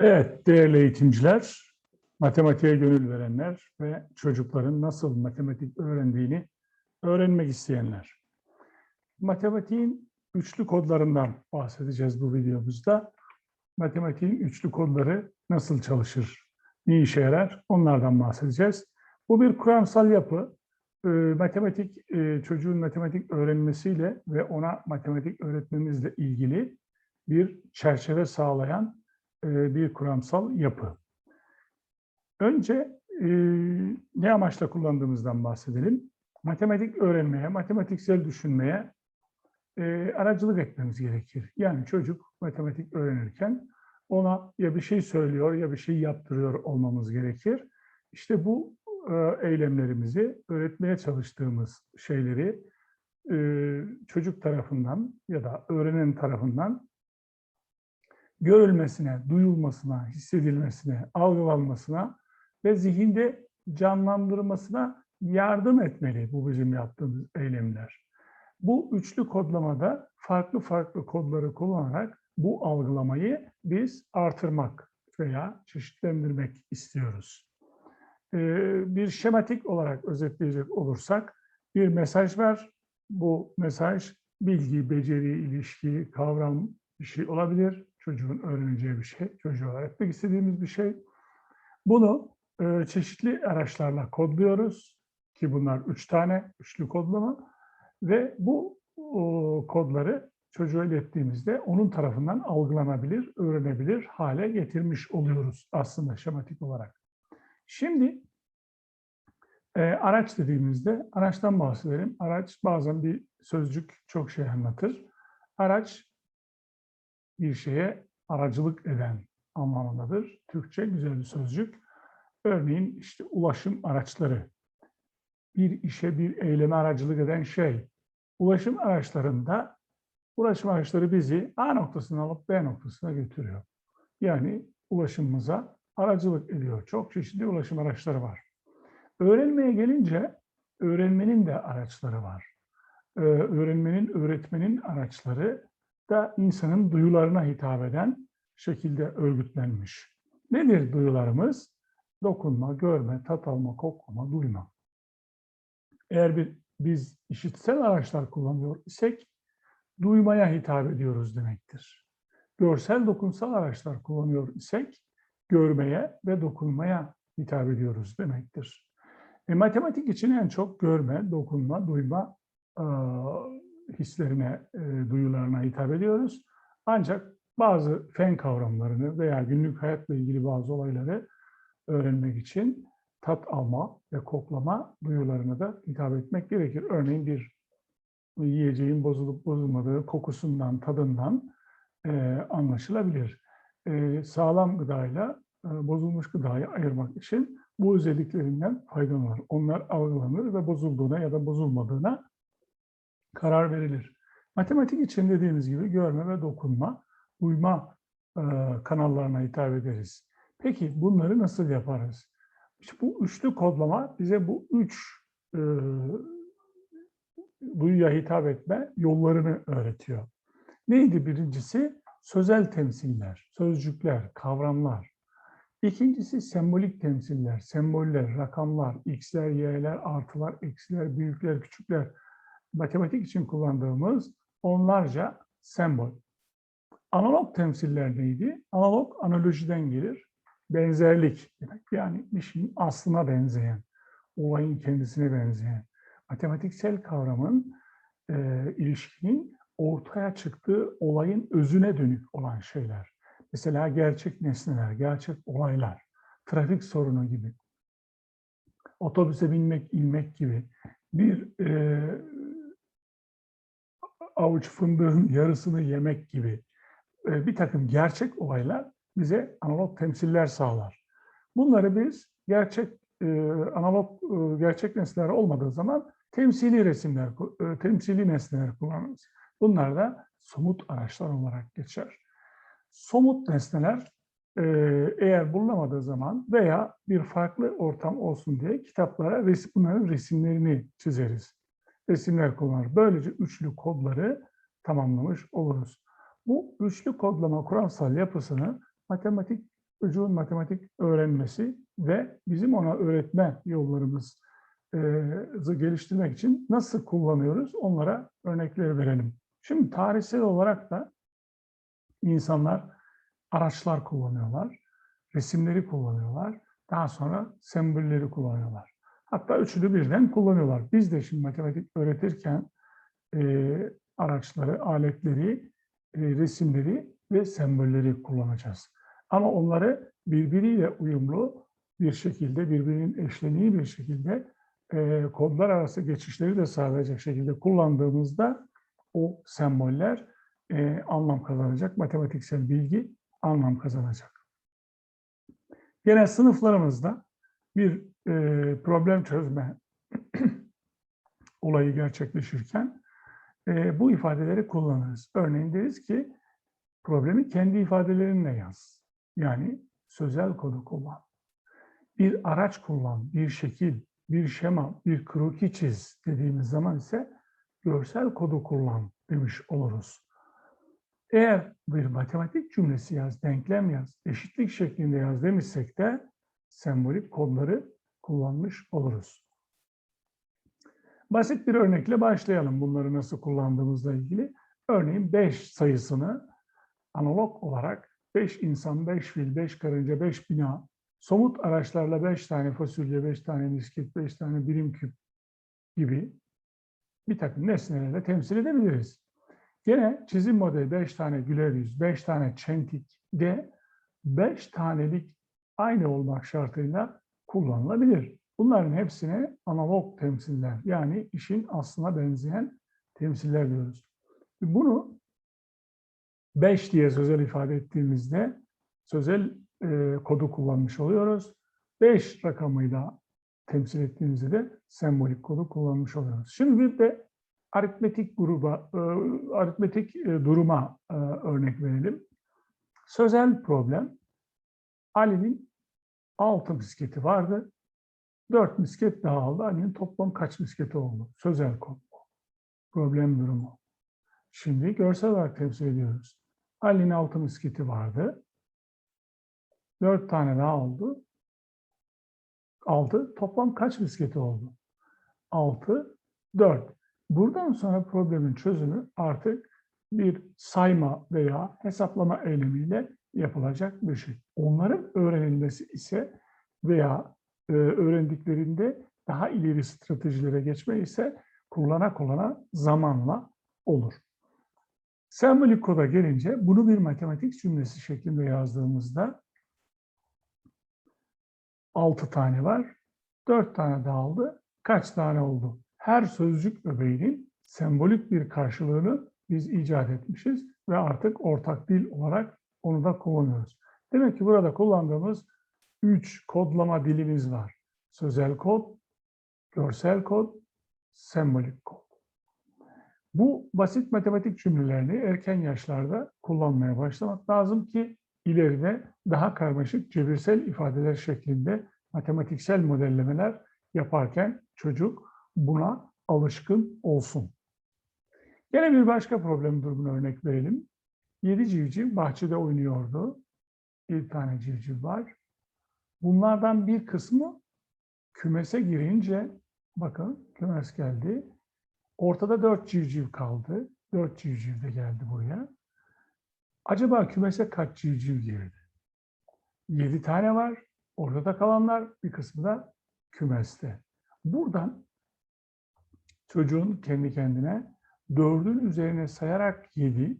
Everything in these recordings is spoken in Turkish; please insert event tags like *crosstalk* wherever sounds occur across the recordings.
Evet, değerli eğitimciler, matematiğe gönül verenler ve çocukların nasıl matematik öğrendiğini öğrenmek isteyenler. Matematiğin üçlü kodlarından bahsedeceğiz bu videomuzda. Matematiğin üçlü kodları nasıl çalışır, ne işe yarar onlardan bahsedeceğiz. Bu bir kuramsal yapı. Ee, Matematik, e, çocuğun matematik öğrenmesiyle ve ona matematik öğretmemizle ilgili bir çerçeve sağlayan bir kuramsal yapı. Önce e, ne amaçla kullandığımızdan bahsedelim. Matematik öğrenmeye, matematiksel düşünmeye e, aracılık etmemiz gerekir. Yani çocuk matematik öğrenirken ona ya bir şey söylüyor ya bir şey yaptırıyor olmamız gerekir. İşte bu e, eylemlerimizi, öğretmeye çalıştığımız şeyleri e, çocuk tarafından ya da öğrenen tarafından görülmesine, duyulmasına, hissedilmesine, algılanmasına ve zihinde canlandırmasına yardım etmeli bu bizim yaptığımız eylemler. Bu üçlü kodlamada farklı farklı kodları kullanarak bu algılamayı biz artırmak veya çeşitlendirmek istiyoruz. Ee, bir şematik olarak özetleyecek olursak bir mesaj var. Bu mesaj bilgi, beceri, ilişki, kavram bir şey olabilir. Çocuğun öğreneceği bir şey, çocuğa öğretmek istediğimiz bir şey. Bunu e, çeşitli araçlarla kodluyoruz ki bunlar üç tane, üçlü kodlama ve bu o, kodları çocuğa ilettiğimizde onun tarafından algılanabilir, öğrenebilir hale getirmiş oluyoruz aslında şematik olarak. Şimdi e, araç dediğimizde araçtan bahsedelim. Araç bazen bir sözcük çok şey anlatır. Araç bir şeye aracılık eden anlamındadır. Türkçe güzel bir sözcük. Örneğin işte ulaşım araçları. Bir işe, bir eyleme aracılık eden şey. Ulaşım araçlarında ulaşım araçları bizi A noktasına alıp B noktasına götürüyor. Yani ulaşımımıza aracılık ediyor. Çok çeşitli ulaşım araçları var. Öğrenmeye gelince öğrenmenin de araçları var. Ee, öğrenmenin, öğretmenin araçları da insanın duyularına hitap eden şekilde örgütlenmiş. Nedir duyularımız? Dokunma, görme, tat alma, koklama, duyma. Eğer bir, biz işitsel araçlar kullanıyor isek, duymaya hitap ediyoruz demektir. Görsel dokunsal araçlar kullanıyor isek, görmeye ve dokunmaya hitap ediyoruz demektir. E, matematik için en çok görme, dokunma, duyma e, hislerine, duyularına hitap ediyoruz. Ancak bazı fen kavramlarını veya günlük hayatla ilgili bazı olayları öğrenmek için tat alma ve koklama duyularına da hitap etmek gerekir. Örneğin bir yiyeceğin bozulup bozulmadığı kokusundan, tadından e, anlaşılabilir. E, sağlam gıdayla e, bozulmuş gıdayı ayırmak için bu özelliklerinden faydalanır. Onlar algılanır ve bozulduğuna ya da bozulmadığına karar verilir. Matematik için dediğimiz gibi görme ve dokunma, duyma e, kanallarına hitap ederiz. Peki bunları nasıl yaparız? İşte bu üçlü kodlama bize bu üç e, duyuya hitap etme yollarını öğretiyor. Neydi birincisi? Sözel temsiller, sözcükler, kavramlar. İkincisi sembolik temsiller, semboller, rakamlar, x'ler, y'ler, artılar, eksiler, büyükler, küçükler. Matematik için kullandığımız onlarca sembol. Analog temsiller neydi? Analog analojiden gelir. Benzerlik demek. Yani bir şeyin aslına benzeyen, olayın kendisine benzeyen. Matematiksel kavramın, e, ilişkinin ortaya çıktığı olayın özüne dönük olan şeyler. Mesela gerçek nesneler, gerçek olaylar, trafik sorunu gibi, otobüse binmek, inmek gibi bir e, avuç fındığın yarısını yemek gibi e, bir takım gerçek olaylar bize analog temsiller sağlar. Bunları biz gerçek e, analog e, gerçek nesneler olmadığı zaman temsili resimler, temsili nesneler kullanırız. Bunlar da somut araçlar olarak geçer. Somut nesneler eğer bulunamadığı zaman veya bir farklı ortam olsun diye kitaplara resim, bunların resimlerini çizeriz. Resimler kullanır. Böylece üçlü kodları tamamlamış oluruz. Bu üçlü kodlama kuramsal yapısını matematik çocuğun matematik öğrenmesi ve bizim ona öğretme yollarımızı geliştirmek için nasıl kullanıyoruz onlara örnekler verelim. Şimdi tarihsel olarak da insanlar araçlar kullanıyorlar, resimleri kullanıyorlar, daha sonra sembolleri kullanıyorlar. Hatta üçünü birden kullanıyorlar. Biz de şimdi matematik öğretirken e, araçları, aletleri, e, resimleri ve sembolleri kullanacağız. Ama onları birbiriyle uyumlu bir şekilde, birbirinin eşleniği bir şekilde e, kodlar arası geçişleri de sağlayacak şekilde kullandığımızda o semboller e, anlam kazanacak, matematiksel bilgi anlam kazanacak. Gene sınıflarımızda bir e, problem çözme *clears throat* olayı gerçekleşirken e, bu ifadeleri kullanırız. Örneğin deriz ki problemi kendi ifadelerinle yaz. Yani sözel kodu kullan. Bir araç kullan, bir şekil, bir şema, bir kroki çiz dediğimiz zaman ise görsel kodu kullan demiş oluruz. Eğer bir matematik cümlesi yaz, denklem yaz, eşitlik şeklinde yaz demişsek de sembolik kodları kullanmış oluruz. Basit bir örnekle başlayalım bunları nasıl kullandığımızla ilgili. Örneğin 5 sayısını analog olarak 5 insan, 5 fil, 5 karınca, 5 bina, somut araçlarla 5 tane fasulye, 5 tane misket, 5 tane birim küp gibi bir takım nesnelerle temsil edebiliriz. Gene çizim modeli 5 tane güler yüz, 5 tane çentik de 5 tanelik aynı olmak şartıyla kullanılabilir. Bunların hepsine analog temsiller yani işin aslına benzeyen temsiller diyoruz. Bunu 5 diye sözel ifade ettiğimizde sözel e, kodu kullanmış oluyoruz. 5 rakamıyla temsil ettiğimizde de sembolik kodu kullanmış oluyoruz. Şimdi bir de aritmetik gruba, e, aritmetik e, duruma e, örnek verelim. Sözel problem. Ali'nin 6 misketi vardı. 4 misket daha aldı. Ali'nin toplam kaç misketi oldu? Sözel kod bu. Problem durumu. Şimdi görsel olarak temsil ediyoruz. Ali'nin 6 misketi vardı. 4 tane daha oldu. 6. Toplam kaç misketi oldu? 6, 4. Buradan sonra problemin çözümü artık bir sayma veya hesaplama eylemiyle yapılacak bir şey. Onların öğrenilmesi ise veya e, öğrendiklerinde daha ileri stratejilere geçme ise kullana kullana zamanla olur. Sembolik koda gelince bunu bir matematik cümlesi şeklinde yazdığımızda 6 tane var. 4 tane dağıldı. Kaç tane oldu? Her sözcük öbeğinin sembolik bir karşılığını biz icat etmişiz ve artık ortak dil olarak onu da kullanıyoruz. Demek ki burada kullandığımız 3 kodlama dilimiz var. Sözel kod, görsel kod, sembolik kod. Bu basit matematik cümlelerini erken yaşlarda kullanmaya başlamak lazım ki ileride daha karmaşık cebirsel ifadeler şeklinde matematiksel modellemeler yaparken çocuk buna alışkın olsun. Yine bir başka problem durumuna örnek verelim. Yedi civciv bahçede oynuyordu. Bir tane civciv var. Bunlardan bir kısmı kümese girince, bakın kümes geldi. Ortada dört civciv kaldı. Dört civciv de geldi buraya. Acaba kümese kaç civciv girdi? Yedi tane var. Ortada kalanlar bir kısmı da kümeste. Buradan çocuğun kendi kendine dördün üzerine sayarak yedi,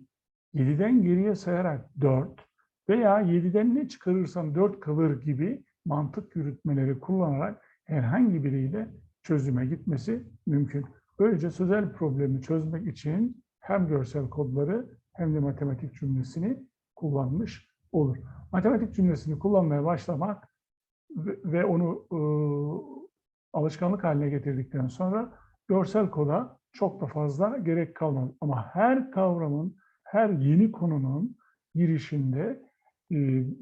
yediden geriye sayarak dört veya yediden ne çıkarırsam dört kalır gibi mantık yürütmeleri kullanarak herhangi biriyle çözüme gitmesi mümkün. Böylece sözel problemi çözmek için hem görsel kodları hem de matematik cümlesini kullanmış olur. Matematik cümlesini kullanmaya başlamak ve onu e, alışkanlık haline getirdikten sonra görsel koda çok da fazla gerek kalmaz. Ama her kavramın, her yeni konunun girişinde e,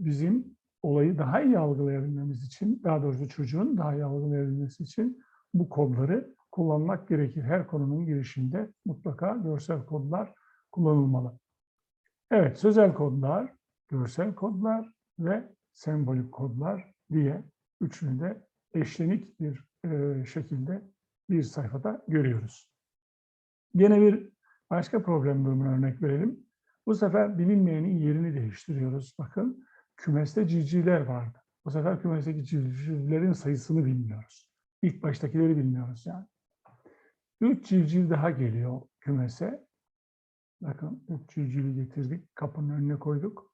bizim olayı daha iyi algılayabilmemiz için, daha doğrusu çocuğun daha iyi algılayabilmesi için bu kodları kullanmak gerekir. Her konunun girişinde mutlaka görsel kodlar kullanılmalı. Evet, sözel kodlar, görsel kodlar ve sembolik kodlar diye üçünü de eşlenik bir e, şekilde bir sayfada görüyoruz. Yine bir başka problem durumuna örnek verelim. Bu sefer bilinmeyenin yerini değiştiriyoruz. Bakın kümeste civcivler vardı. Bu sefer kümesteki civcivlerin sayısını bilmiyoruz. İlk baştakileri bilmiyoruz yani. Üç civciv daha geliyor kümese. Bakın üç civcivi getirdik. Kapının önüne koyduk.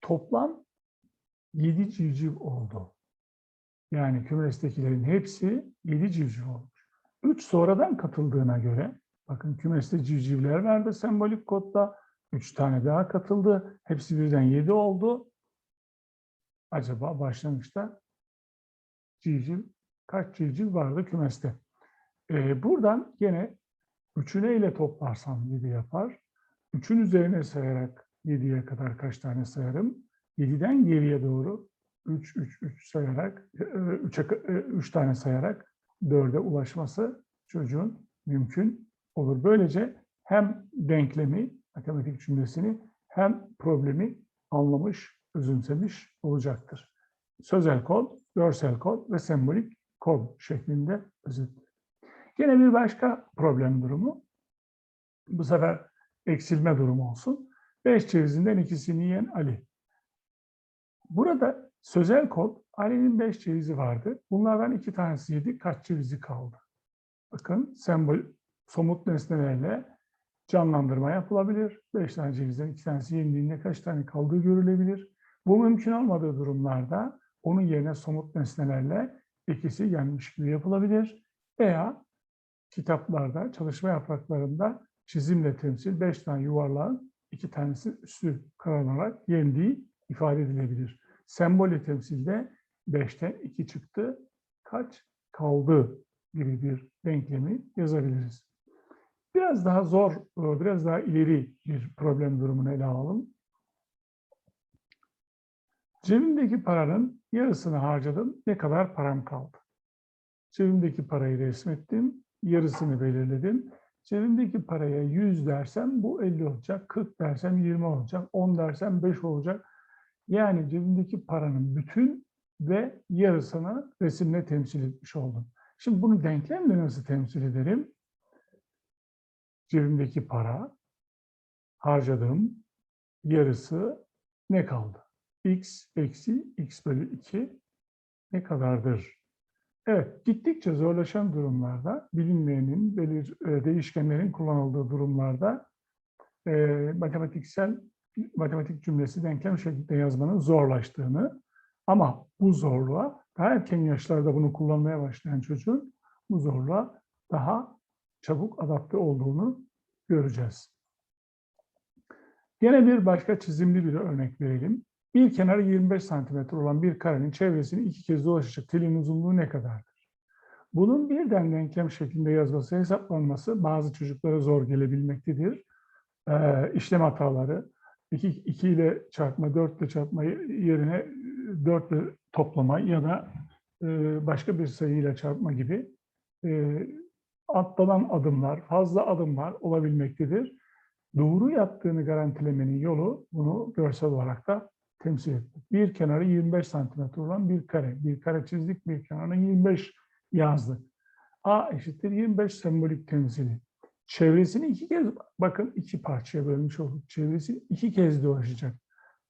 Toplam yedi civciv oldu. Yani kümestekilerin hepsi yedi civciv olmuş. Üç sonradan katıldığına göre bakın kümeste civcivler vardı sembolik kodda. Üç tane daha katıldı. Hepsi birden yedi oldu. Acaba başlangıçta civciv kaç civciv vardı kümeste? Ee, buradan gene üçüne ile toplarsam 7 yapar. Üçün üzerine sayarak 7'ye kadar kaç tane sayarım? 7'den geriye doğru 3, 3, 3 sayarak, 3, 3 tane sayarak 4'e ulaşması çocuğun mümkün olur. Böylece hem denklemi, matematik cümlesini hem problemi anlamış, özümsemiş olacaktır. Sözel kod, görsel kod ve sembolik kod şeklinde özetlenir. Yine bir başka problem durumu. Bu sefer eksilme durumu olsun. 5 cevizinden ikisini yiyen Ali. Burada sözel kod Ali'nin 5 cevizi vardı. Bunlardan iki tanesi yedi. Kaç cevizi kaldı? Bakın sembol, somut nesnelerle canlandırma yapılabilir. 5 tane cevizden iki tanesi yendiğinde kaç tane kaldığı görülebilir. Bu mümkün olmadığı durumlarda onun yerine somut nesnelerle ikisi yenmiş gibi yapılabilir. Veya kitaplarda, çalışma yapraklarında çizimle temsil 5 tane yuvarlağın iki tanesi üstü kararlanarak yendiği ifade edilebilir. Sembolü temsilde 5'ten 2 çıktı, kaç kaldı gibi bir denklemi yazabiliriz. Biraz daha zor, biraz daha ileri bir problem durumunu ele alalım. Cebimdeki paranın yarısını harcadım, ne kadar param kaldı? Cebimdeki parayı resmettim, yarısını belirledim. Cebimdeki paraya 100 dersem bu 50 olacak, 40 dersem 20 olacak, 10 dersem 5 olacak. Yani cebimdeki paranın bütün ve yarısını resimle temsil etmiş oldum. Şimdi bunu denklemle nasıl temsil ederim? Cebimdeki para, harcadığım yarısı ne kaldı? x eksi x bölü 2 ne kadardır? Evet, gittikçe zorlaşan durumlarda, bilinmeyenin, belir, e, değişkenlerin kullanıldığı durumlarda e, matematiksel, matematik cümlesi denklem şeklinde yazmanın zorlaştığını ama bu zorluğa daha erken yaşlarda bunu kullanmaya başlayan çocuğun bu zorluğa daha çabuk adapte olduğunu göreceğiz. Yine bir başka çizimli bir örnek verelim. Bir kenarı 25 santimetre olan bir karenin çevresini iki kez dolaşacak telin uzunluğu ne kadardır? Bunun birden denklem şeklinde yazması, hesaplanması bazı çocuklara zor gelebilmektedir. Ee, işlem hataları, 2, 2 ile çarpma, 4 ile çarpma yerine 4 ile toplama ya da e, başka bir sayıyla çarpma gibi e, atlanan adımlar, fazla adımlar olabilmektedir. Doğru yaptığını garantilemenin yolu bunu görsel olarak da temsil ettik. Bir kenarı 25 santimetre olan bir kare. Bir kare çizdik, bir kenarına 25 yazdık. A eşittir 25 sembolik temsili. Çevresini iki kez, bakın iki parçaya bölmüş olduk. Çevresini iki kez dolaşacak.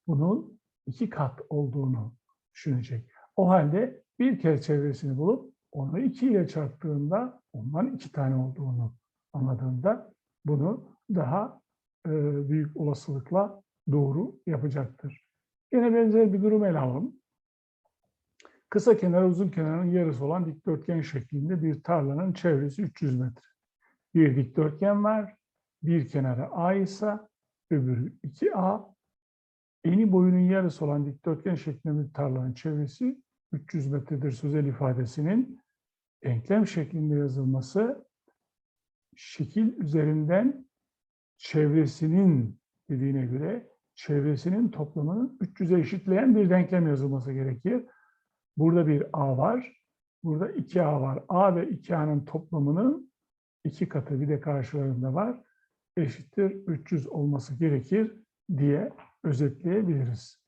Bunun iki kat olduğunu düşünecek. O halde bir kez çevresini bulup onu iki ile çarptığında ondan iki tane olduğunu anladığında bunu daha e, büyük olasılıkla doğru yapacaktır. Yine benzer bir durum ele alalım. Kısa kenar uzun kenarın yarısı olan dikdörtgen şeklinde bir tarlanın çevresi 300 metre. Bir dikdörtgen var. Bir kenarı A ise öbürü 2A. Eni boyunun yarısı olan dikdörtgen şeklinde bir tarlanın çevresi 300 metredir sözel ifadesinin denklem şeklinde yazılması şekil üzerinden çevresinin dediğine göre çevresinin toplamını 300'e eşitleyen bir denklem yazılması gerekir. Burada bir A var. Burada 2A var. A ve 2A'nın toplamının iki katı bir de karşılarında var. Eşittir 300 olması gerekir diye özetleyebiliriz.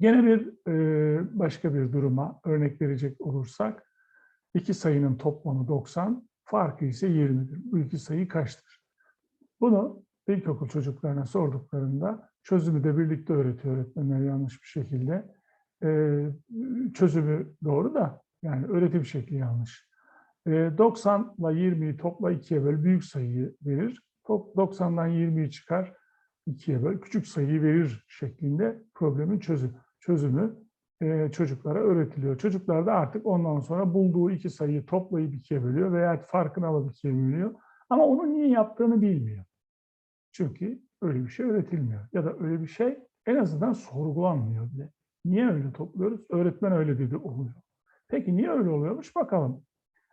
Gene bir e, başka bir duruma örnek verecek olursak, iki sayının toplamı 90, farkı ise 20'dir. Bu iki sayı kaçtır? Bunu ilkokul çocuklarına sorduklarında çözümü de birlikte öğretiyor öğretmenler yanlış bir şekilde. Ee, çözümü doğru da yani öğretim şekli yanlış. Ee, 90 ile 20'yi topla 2'ye böl büyük sayıyı verir. Top 90'dan 20'yi çıkar 2'ye böl küçük sayıyı verir şeklinde problemin çözümü, çözümü e, çocuklara öğretiliyor. Çocuklar da artık ondan sonra bulduğu iki sayıyı toplayıp ikiye bölüyor veya farkını alıp ikiye bölüyor. Ama onu niye yaptığını bilmiyor. Çünkü öyle bir şey öğretilmiyor. Ya da öyle bir şey en azından sorgulanmıyor bile. Niye öyle topluyoruz? Öğretmen öyle dedi oluyor. Peki niye öyle oluyormuş bakalım.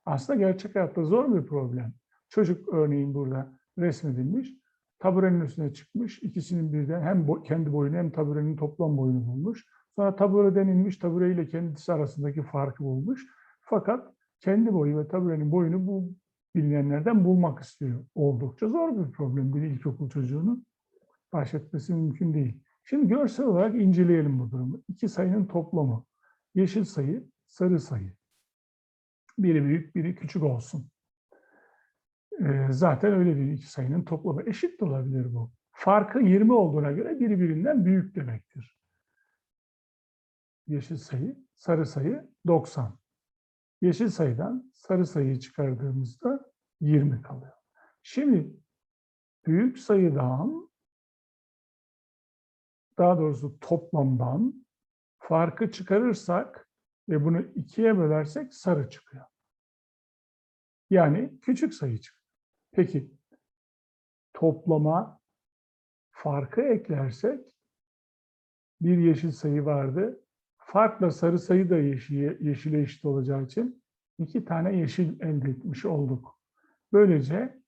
Aslında gerçek hayatta zor bir problem. Çocuk örneğin burada resmedilmiş. Taburenin üstüne çıkmış. İkisinin birden hem kendi boyunu hem taburenin toplam boyunu bulmuş. Sonra tabureden inmiş, tabure ile kendisi arasındaki farkı bulmuş. Fakat kendi boyu ve taburenin boyunu bu bilinenlerden bulmak istiyor. Oldukça zor bir problem bir ilkokul çocuğunun baş mümkün değil. Şimdi görsel olarak inceleyelim bu durumu. İki sayının toplamı. Yeşil sayı, sarı sayı. Biri büyük, biri küçük olsun. Ee, zaten öyle bir iki sayının toplamı. Eşit de olabilir bu. Farkı 20 olduğuna göre biri birinden büyük demektir. Yeşil sayı, sarı sayı 90. Yeşil sayıdan sarı sayıyı çıkardığımızda 20 kalıyor. Şimdi büyük sayıdan daha doğrusu toplamdan farkı çıkarırsak ve bunu ikiye bölersek sarı çıkıyor. Yani küçük sayı çıkıyor. Peki toplama farkı eklersek bir yeşil sayı vardı. Farkla sarı sayı da yeşil, yeşile eşit olacağı için iki tane yeşil elde etmiş olduk. Böylece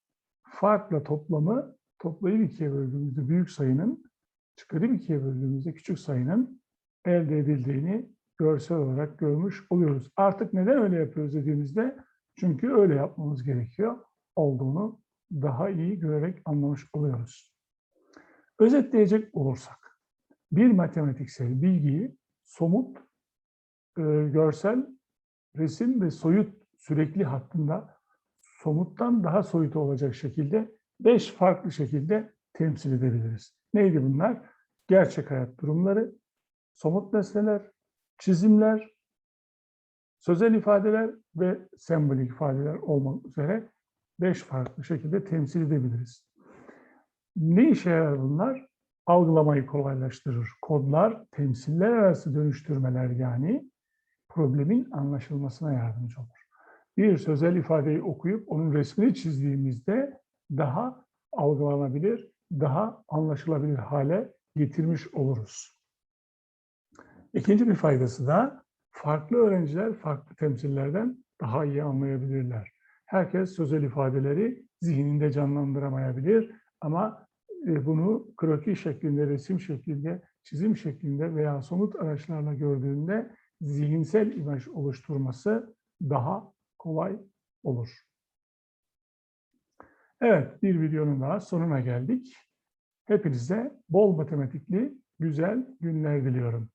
farkla toplamı toplayıp ikiye böldüğümüzde büyük sayının çıkarıp ikiye böldüğümüzde küçük sayının elde edildiğini görsel olarak görmüş oluyoruz. Artık neden öyle yapıyoruz dediğimizde çünkü öyle yapmamız gerekiyor olduğunu daha iyi görerek anlamış oluyoruz. Özetleyecek olursak bir matematiksel bilgiyi somut, e, görsel, resim ve soyut sürekli hattında somuttan daha soyut olacak şekilde beş farklı şekilde temsil edebiliriz. Neydi bunlar? Gerçek hayat durumları, somut nesneler, çizimler, sözel ifadeler ve sembolik ifadeler olmak üzere beş farklı şekilde temsil edebiliriz. Ne işe yarar bunlar? Algılamayı kolaylaştırır. Kodlar, temsiller arası dönüştürmeler yani problemin anlaşılmasına yardımcı olur. Bir sözel ifadeyi okuyup onun resmini çizdiğimizde daha algılanabilir, daha anlaşılabilir hale getirmiş oluruz. İkinci bir faydası da farklı öğrenciler farklı temsillerden daha iyi anlayabilirler. Herkes sözel ifadeleri zihninde canlandıramayabilir ama bunu kroki şeklinde, resim şeklinde, çizim şeklinde veya somut araçlarla gördüğünde zihinsel imaj oluşturması daha kolay olur. Evet, bir videonun daha sonuna geldik. Hepinize bol matematikli güzel günler diliyorum.